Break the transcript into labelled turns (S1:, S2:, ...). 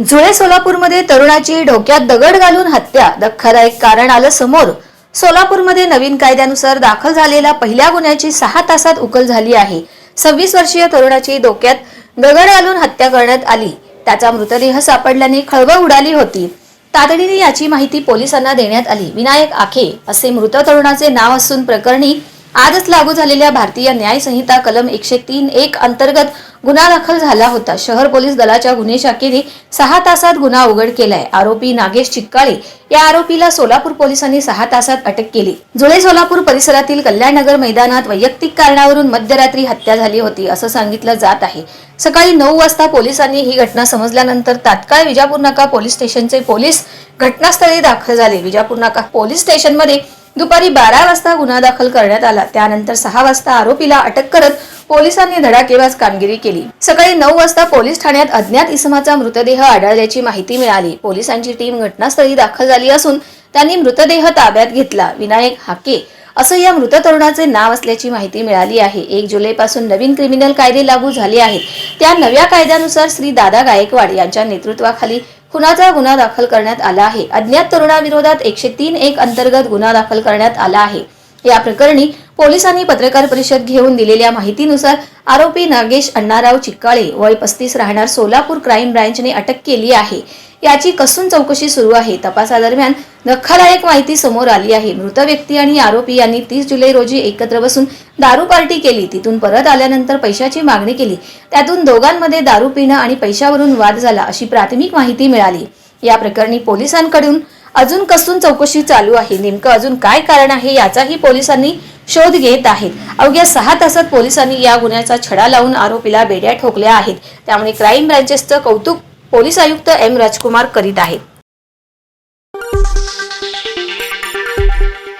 S1: जुळे सोलापूरमध्ये तरुणाची डोक्यात दगड घालून हत्या. धक्कादायक कारण आलं समोर. सोलापूरमध्ये नवीन कायद्यानुसार दाखल झालेल्या पहिल्या गुन्ह्याची सहा तासात उकल झाली आहे. सव्वीस वर्षीय तरुणाची डोक्यात दगड घालून हत्या करण्यात आली. त्याचा मृतदेह सापडल्याने खळबळ उडाली होती. तातडीने याची माहिती पोलिसांना देण्यात आली. विनायक आखे असे मृत तरुणाचे नाव असून प्रकरणी आजच लागू झालेल्या भारतीय न्यायसंहिता कलम एकशे तीन एक अंतर्गत गुन्हा दाखल झाला होता. शहर पोलीस दलाच्या गुन्हे शाखेने सहा तासात गुन्हा उघड केलाय. आरोपी नागेश चिक्काळे या आरोपीला सोलापूर पोलिसांनी सहा तासात अटक केली. जुळे सोलापूर परिसरातील कल्याणनगर मैदानात वैयक्तिक कारणावरून मध्यरात्री हत्या झाली होती असं सांगितलं जात आहे. सकाळी नऊ वाजता पोलिसांनी ही घटना समजल्यानंतर तात्काळ विजापूर नाका पोलीस स्टेशनचे पोलीस घटनास्थळी दाखल झाले. विजापूर नाका पोलीस स्टेशनमध्ये दुपारी बारा वाजता गुन्हा दाखल करण्यात आला. त्यानंतर सहा वाजता आरोपीला अटक करत पोलिसांनी धडाकेबाज कामगिरी केली. सकाळी नऊ वाजता पोलीस ठाण्यात अज्ञात इसमाचा मृतदेह आढळल्याची माहिती मिळाली. पोलिसांची टीम घटनास्थळी दाखल झाली असून त्यांनी मृतदेह ताब्यात घेतला. विनायक हाके असं या मृत तरुणाचे नाव असल्याची माहिती मिळाली आहे. एक जुलैपासून नवीन क्रिमिनल कायदे लागू झाले आहेत. त्या नव्या कायद्यानुसार श्री दादा गायकवाड यांच्या नेतृत्वाखाली खुनाचा गुन्हा दाखल करण्यात आला आहे. अज्ञात तरुणाविरोधात एकशे तीन एक अंतर्गत गुन्हा दाखल करण्यात आला आहे. या प्रकरणी पोलिसांनी पत्रकार परिषद घेऊन दिलेल्या माहितीनुसार आरोपी नागेश अण्णाराव चिक्काळे वय पस्तीस राहणार सोलापूर क्राईम ब्रँचने अटक केली आहे. याची कसून चौकशी सुरू आहे? तपासादरम्यान धक्कादायक माहिती समोर आली आहे. मृत व्यक्ती आणि आरोपी यांनी तीस जुलै रोजी एकत्र बसून दारू पार्टी केली. तिथून परत आल्यानंतर पैशाची मागणी केली. त्यातून दोघांमध्ये दारू पिणं आणि पैशावरून वाद झाला अशी प्राथमिक माहिती मिळाली. या प्रकरणी पोलिसांकडून अजून कसून चौकशी चालू आहे? नेमकं अजून काय कारण आहे याचाही पोलिसांनी शोध घेत आहेत. अवघ्या सहा तासात पोलिसांनी या गुन्ह्याचा छडा लावून आरोपीला बेड्या ठोकल्या आहेत. त्यामुळे क्राईम ब्रँचेसचं कौतुक पोलीस आयुक्त एम. राजकुमार करीत आहेत.